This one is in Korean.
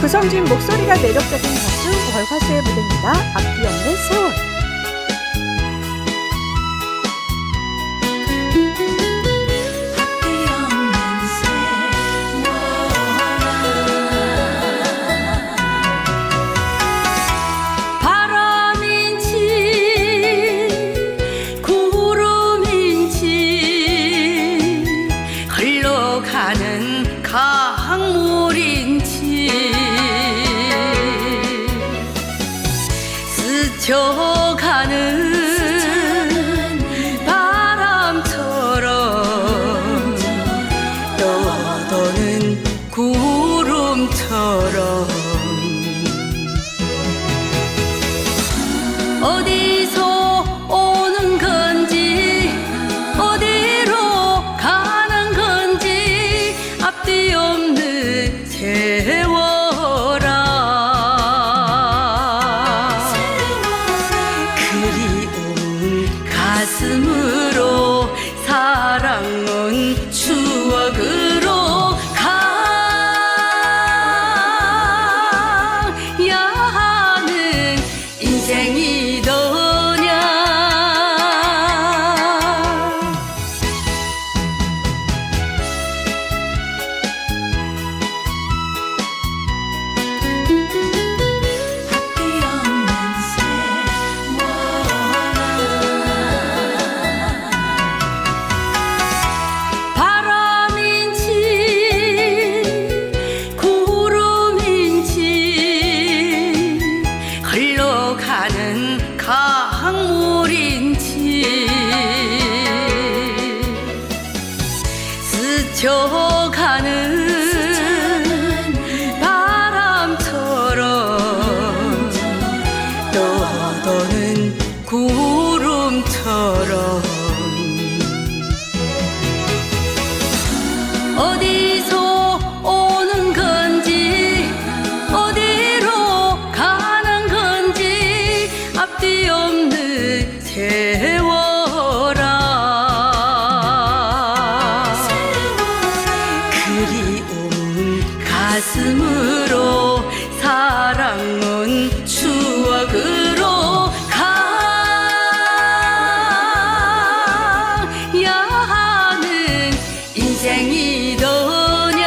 구성진 목소리가 매력적인 가수 월화수의 무대입니다. 앞뒤 없는 세월. 어디서 오는 건지 어디로 가는 건지 앞뒤 없는 세월아. 가슴으로 흘러가는 강물인지 스쳐가는 바람처럼 떠도는 구름처럼 없는 세월아. 그리운 가슴으로 사랑은 추억으로 가야 하는 인생이더냐